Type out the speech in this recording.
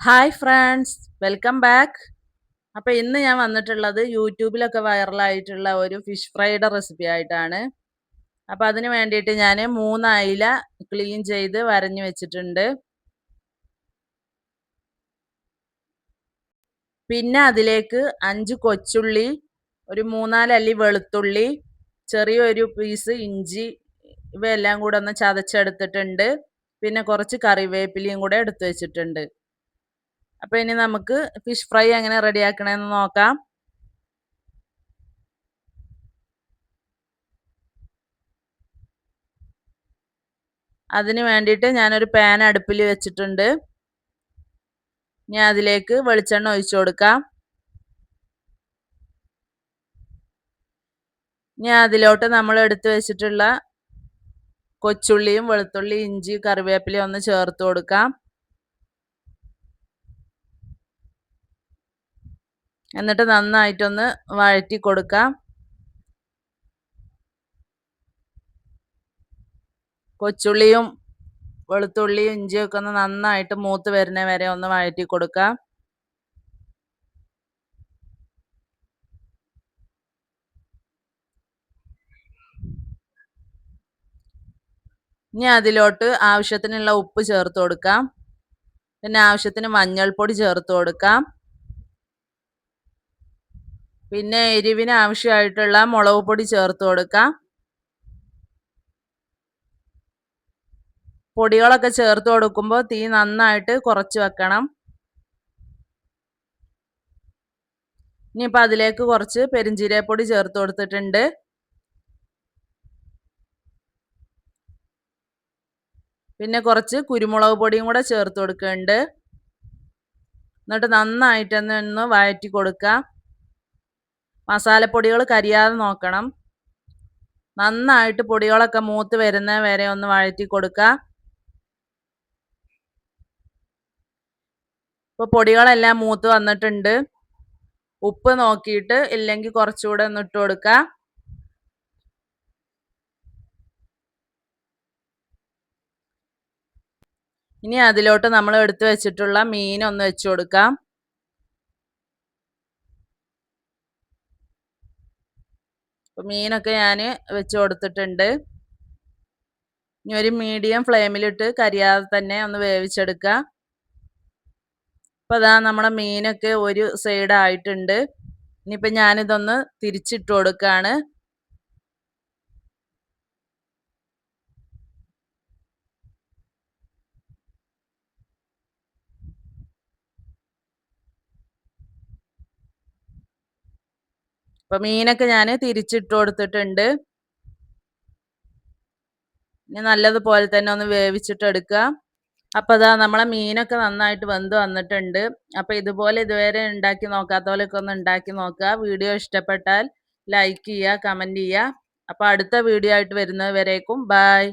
Hi friends welcome back അപ്പോൾ ഇന്ന് ഞാൻ വന്നിട്ടുള്ളത് യൂട്യൂബിലൊക്കെ വൈറലായിട്ടുള്ള ഒരു ഫിഷ് ഫ്രൈയുടെ റെസിപ്പി ആയിട്ടാണ്. അപ്പോൾ അതിന് വേണ്ടിയിട്ട് ഞാൻ മൂന്ന് അയില ക്ലീൻ ചെയ്ത് വരഞ്ഞു വെച്ചിട്ടുണ്ട്. പിന്നെ അതിലേക്ക് അഞ്ച് കൊച്ചുള്ളി ഒരു മൂന്നാലല്ലി വെളുത്തുള്ളി ചെറിയൊരു പീസ് ഇഞ്ചി ഇവയെല്ലാം കൂടെ ഒന്ന് ചതച്ചെടുത്തിട്ടുണ്ട്. പിന്നെ കുറച്ച് കറിവേപ്പിലയും കൂടെ എടുത്തു വെച്ചിട്ടുണ്ട്. അപ്പോൾ ഇനി നമുക്ക് ഫിഷ് ഫ്രൈ എങ്ങനെ റെഡിയാക്കണമെന്ന് നോക്കാം. അതിന് വേണ്ടിയിട്ട് ഞാനൊരു പാൻ അടുപ്പിൽ വെച്ചിട്ടുണ്ട്. ഞാൻ അതിലേക്ക് വെളിച്ചെണ്ണ ഒഴിച്ചു കൊടുക്കാം. ഞാൻ അതിലോട്ട് നമ്മൾ എടുത്തു വെച്ചിട്ടുള്ള കൊച്ചുള്ളിയും വെളുത്തുള്ളി ഇഞ്ചി കറിവേപ്പിലയും ഒന്ന് ചേർത്ത് കൊടുക്കാം. എന്നിട്ട് നന്നായിട്ടൊന്ന് വഴറ്റി കൊടുക്കാം. കൊച്ചുള്ളിയും വെളുത്തുള്ളിയും ഇഞ്ചിയൊക്കെ ഒന്ന് നന്നായിട്ട് മൂത്ത് വരുന്ന വരെ ഒന്ന് വഴറ്റി കൊടുക്കാം. ഇനി അതിലോട്ട് ആവശ്യത്തിനുള്ള ഉപ്പ് ചേർത്ത് കൊടുക്കാം. പിന്നെ ആവശ്യത്തിന് മഞ്ഞൾപ്പൊടി ചേർത്ത് കൊടുക്കാം. പിന്നെ എരിവിന് ആവശ്യമായിട്ടുള്ള മുളക് പൊടി ചേർത്ത് കൊടുക്കാം. പൊടികളൊക്കെ ചേർത്ത് കൊടുക്കുമ്പോൾ തീ നന്നായിട്ട് കുറച്ച് വെക്കണം. ഇനിയിപ്പോൾ അതിലേക്ക് കുറച്ച് പെരിഞ്ചീരപ്പൊടി ചേർത്ത് കൊടുത്തിട്ടുണ്ട്. പിന്നെ കുറച്ച് കുരുമുളക് പൊടിയും കൂടെ ചേർത്ത് കൊടുക്കുന്നുണ്ട്. എന്നിട്ട് നന്നായിട്ടൊന്ന് ഒന്ന് വഴറ്റി കൊടുക്കാം. മസാലപ്പൊടികൾ കരിയാതെ നോക്കണം. നന്നായിട്ട് പൊടികളൊക്കെ മൂത്ത് വരുന്ന വരെ ഒന്ന് വഴറ്റി കൊടുക്കുക ഇപ്പോൾ പൊടികളെല്ലാം മൂത്ത് വന്നിട്ടുണ്ട്. ഉപ്പ് നോക്കിയിട്ട് ഇല്ലെങ്കിൽ കുറച്ചുകൂടെ ഒന്ന് ഇട്ട് കൊടുക്കുക ഇനി അതിലോട്ട് നമ്മൾ എടുത്തു വെച്ചിട്ടുള്ള മീൻ ഒന്ന് വെച്ചു കൊടുക്കാം. അപ്പോൾ മീനൊക്കെ ഞാൻ വെച്ച് കൊടുത്തിട്ടുണ്ട്. ഇനി ഒരു മീഡിയം ഫ്ലെയിമിലിട്ട് കരിയാതെ തന്നെ ഒന്ന് വേവിച്ചെടുക്കുക അപ്പോൾ അതാ നമ്മുടെ മീനൊക്കെ ഒരു സൈഡായിട്ടുണ്ട് ഇനിയിപ്പോൾ ഞാനിതൊന്ന് തിരിച്ചിട്ട് കൊടുക്കുകയാണ് അപ്പോൾ മീനൊക്കെ ഞാൻ തിരിച്ചിട്ട് കൊടുത്തിട്ടുണ്ട്. ഇനി നല്ലതുപോലെ തന്നെ ഒന്ന് വേവിച്ചിട്ട് എടുക്കുക. അപ്പോൾ അതാ നമ്മളെ മീനൊക്കെ നന്നായിട്ട് വെന്ത് വന്നിട്ടുണ്ട്. അപ്പൊ ഇതുപോലെ ഇതുവരെ ഉണ്ടാക്കി നോക്കാത്തവരൊക്കെ ഒന്ന് ഉണ്ടാക്കി നോക്കുക. വീഡിയോ ഇഷ്ടപ്പെട്ടാൽ ലൈക്ക് ചെയ്യുക കമന്റ് ചെയ്യുക. അപ്പൊ അടുത്ത വീഡിയോ ആയിട്ട് വരുന്നത് വരേക്കും ബായ്